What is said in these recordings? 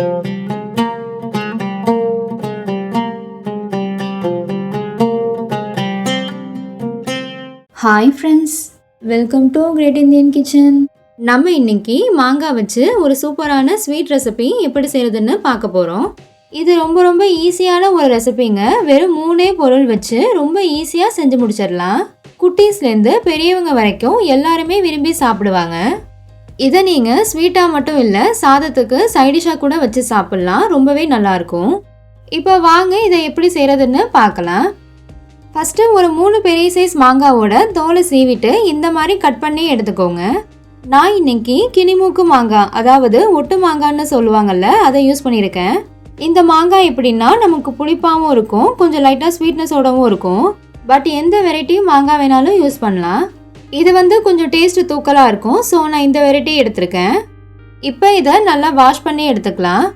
Hi friends welcome to great Indian kitchen நம்ம இன்னைக்கு மாங்காய் வச்சு ஒரு சூப்பரான ஸ்வீட் ரெசிபி எப்படி செய்கிறதுன்னு பார்க்க போகிறோம் இது ரொம்ப ரொம்ப ஈஸியான ஒரு ரெசிபிங்க வெறும் மூணே பொருள் வச்சு ரொம்ப ஈஸியாக செஞ்சு முடிச்சிடலாம். குட்டீஸ்லேருந்து பெரியவங்க வரைக்கும் எல்லாருமே விரும்பி சாப்பிடுவாங்க. இதை நீங்கள் ஸ்வீட்டாக மட்டும் இல்லை சாதத்துக்கு சைடிஷாக கூட வச்சு சாப்பிட்லாம். ரொம்பவே நல்லாயிருக்கும். இப்போ வாங்க இதை எப்படி செய்கிறதுன்னு பார்க்கலாம். ஃபஸ்ட்டு ஒரு மூணு பெரிய சைஸ் மாங்காவோட தோலை சீவிட்டு இந்த மாதிரி கட் பண்ணி எடுத்துக்கோங்க. நான் இன்னைக்கு கினிமூக்கு மாங்காய் அதாவது ஒட்டு மாங்கான்னு சொல்லுவாங்கல்ல அதை யூஸ் பண்ணியிருக்கேன். இந்த மாங்காய் எப்படின்னா நமக்கு புளிப்பாகவும் இருக்கும் கொஞ்சம் லைட்டாக ஸ்வீட்னஸோடவும் இருக்கும். பட் எந்த வெரைட்டி மாங்காய் வேணாலும் யூஸ் பண்ணலாம். இது வந்து கொஞ்சம் டேஸ்ட் தூக்கலாக இருக்கும். ஸோ நான் இந்த வெரைட்டி எடுத்திருக்கேன். இப்போ இதை நல்லா வாஷ் பண்ணி எடுத்துக்கலாம்.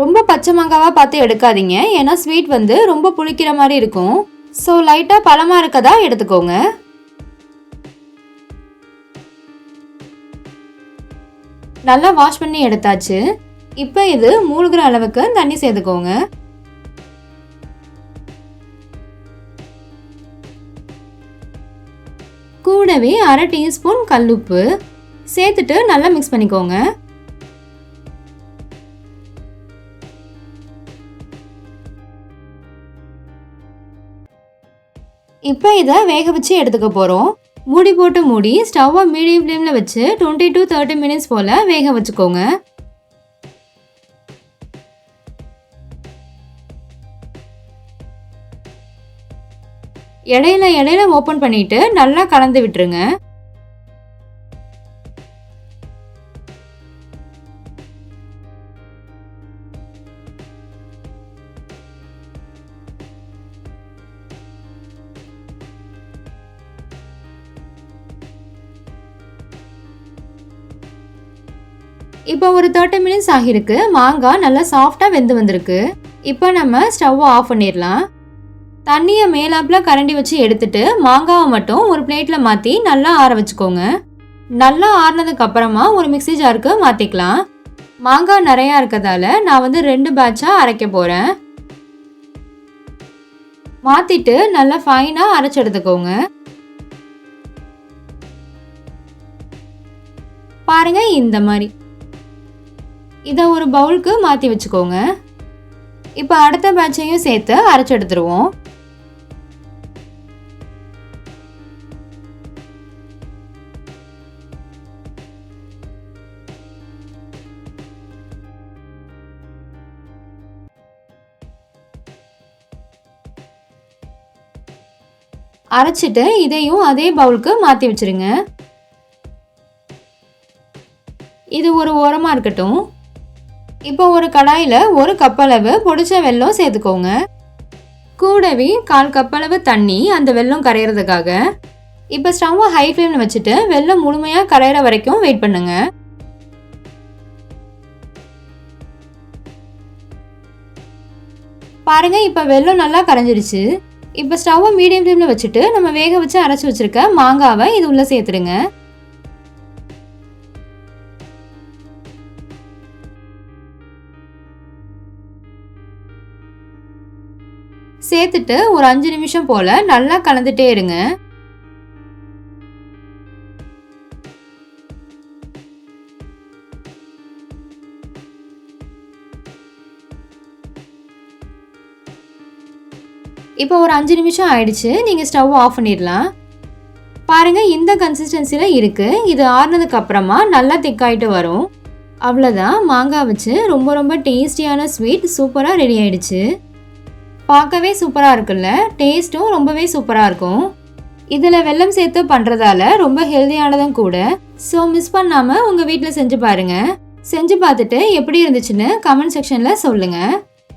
ரொம்ப பச்சை மாங்காவாக பார்த்து எடுக்காதீங்க. ஏன்னா ஸ்வீட் வந்து ரொம்ப புளிக்கிற மாதிரி இருக்கும். ஸோ லைட்டாக பழமாக இருக்கதா எடுத்துக்கோங்க. நல்லா வாஷ் பண்ணி எடுத்தாச்சு. இப்போ இது மூழ்கிற அளவுக்கு தண்ணி சேர்த்துக்கோங்க. கூடவே அரை டீஸ்பூன் கல்லுப்பு சேர்த்துட்டு நல்லா மிக்ஸ் பண்ணிக்கோங்க. இப்போ இதை வேக வச்சு எடுத்துக்க போகிறோம் மூடி போட்டு மூடி ஸ்டவ்வை மீடியம் ஃப்ளேமில் வச்சு டுவெண்ட்டி டு தேர்ட்டி மினிட்ஸ் போல் வேக வச்சுக்கோங்க. இடையில இடையில ஓப்பன் பண்ணிட்டு நல்லா கலந்து விட்டுருங்க. இப்போ ஒரு தேர்ட்டி மினிட்ஸ் ஆகிருக்கு மாங்காய் நல்லா சாஃப்டாக வெந்து வந்திருக்கு. இப்போ நம்ம ஸ்டவ் ஆஃப் பண்ணிடலாம். தண்ணியை மேலாப்பில் கரண்டி வச்சு எடுத்துட்டு மாங்காவை மட்டும் ஒரு பிளேட்டில் மாற்றி நல்லா ஆற வச்சுக்கோங்க. நல்லா ஆறினதுக்கு அப்புறமா ஒரு மிக்சி ஜாருக்கு மாற்றிக்கலாம் மாங்காய் நிறையா இருக்கிறதால நான் வந்து ரெண்டு பேட்சாக அரைக்க போகிறேன் மாற்றிட்டு நல்லா ஃபைனாக அரைச்சி எடுத்துக்கோங்க. பாருங்க இந்த மாதிரி. இதை ஒரு பவுலுக்கு மாற்றி வச்சுக்கோங்க. இப்போ அடுத்த பேட்சையும் சேர்த்து அரைச்சி எடுத்துருவோம். அரைச்சிட்டு இதையும் அதே பவுலுக்கு மாற்றி வச்சிருங்க. இது ஒரு ஓரமாக இருக்கட்டும். இப்போ ஒரு கடாயில் ஒரு கப்பளவு பொடிச்ச வெல்லம் சேர்த்துக்கோங்க. கூடவே கால் கப்பளவு தண்ணி அந்த வெல்லம் கரையிறதுக்காக. இப்போ ஸ்டவ்வை ஹை ஃப்ளேமில் வச்சுட்டு வெல்லம் முழுமையாக கரையிற வரைக்கும் வெயிட் பண்ணுங்க. பாருங்க இப்போ வெல்லம் நல்லா கரைஞ்சிருச்சு. இப்போ ஸ்டவ்வை மீடியம் ஃப்ளேமில் வச்சுட்டு நம்ம வேக வச்சு அரைச்சி வச்சிருக்க மாங்காவை இது உள்ளே சேர்த்துடுங்க. சேர்த்துட்டு ஒரு அஞ்சு நிமிஷம் போல் நல்லா கலந்துட்டே இருங்க. இப்போ ஒரு அஞ்சு நிமிஷம் ஆயிடுச்சு. நீங்கள் ஸ்டவ் ஆஃப் பண்ணிடலாம். பாருங்கள் இந்த கன்சிஸ்டன்சியில் இருக்குது இது ஆறுனதுக்கு அப்புறமா நல்லா திக்காயிட்டு வரும். அவ்வளோதான் மாங்காய் வச்சு ரொம்ப ரொம்ப டேஸ்டியான ஸ்வீட் சூப்பராக ரெடி ஆயிடுச்சு. பார்க்கவே சூப்பராக இருக்குல்ல? டேஸ்ட்டும் ரொம்பவே சூப்பராக இருக்கும். இதில் வெல்லம் சேர்த்து பண்ணுறதால ரொம்ப ஹெல்த்தியானதும் கூட. ஸோ மிஸ் பண்ணாமல் உங்கள் வீட்டில் செஞ்சு பாருங்கள் செஞ்சு பார்த்துட்டு எப்படி இருந்துச்சுன்னு கமெண்ட் செக்ஷனில் சொல்லுங்கள்